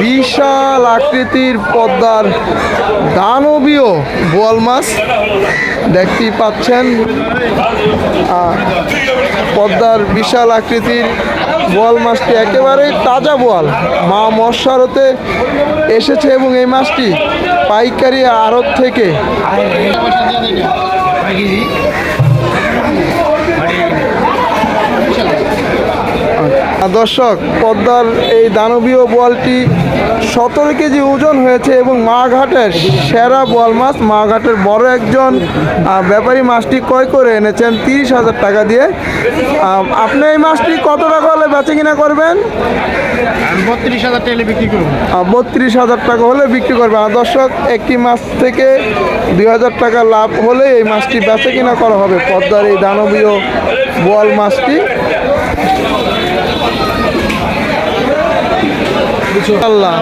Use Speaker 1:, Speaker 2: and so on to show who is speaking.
Speaker 1: বিশাল আকৃতির পদ্মার দানবীয় বোয়াল মাছ দেখতেই পাচ্ছেন। পদ্মার বিশাল আকৃতির বোয়াল মাছটি একেবারেই তাজা বোয়াল। মা মশারতে এসেছে এবং এই মাছটি পাইকারি আড়ত থেকে দর্শক পদ্মার এই দানবীয় বোয়ালটি সতেরো কেজি ওজন হয়েছে এবং মাঘাটের সেরা বোয়াল মাছ। মাঘাটের বড় একজন ব্যাপারী মাছটি ক্রয় করে এনেছেন তিরিশ হাজার টাকা দিয়ে। আপনি এই মাছটি কত টাকা হলে বেচে কিনা করবেন?
Speaker 2: বত্রিশ হাজার টাকা বিক্রি করব।
Speaker 1: বত্রিশ হাজার টাকা হলে বিক্রি করবেন। আর দর্শক একটি মাছ থেকে দুই হাজার টাকা লাভ হলে এই মাছটি বেচে কিনা করা হবে। পদ্মার এই দানবীয় বোয়াল মাছটি। আল্লাহ।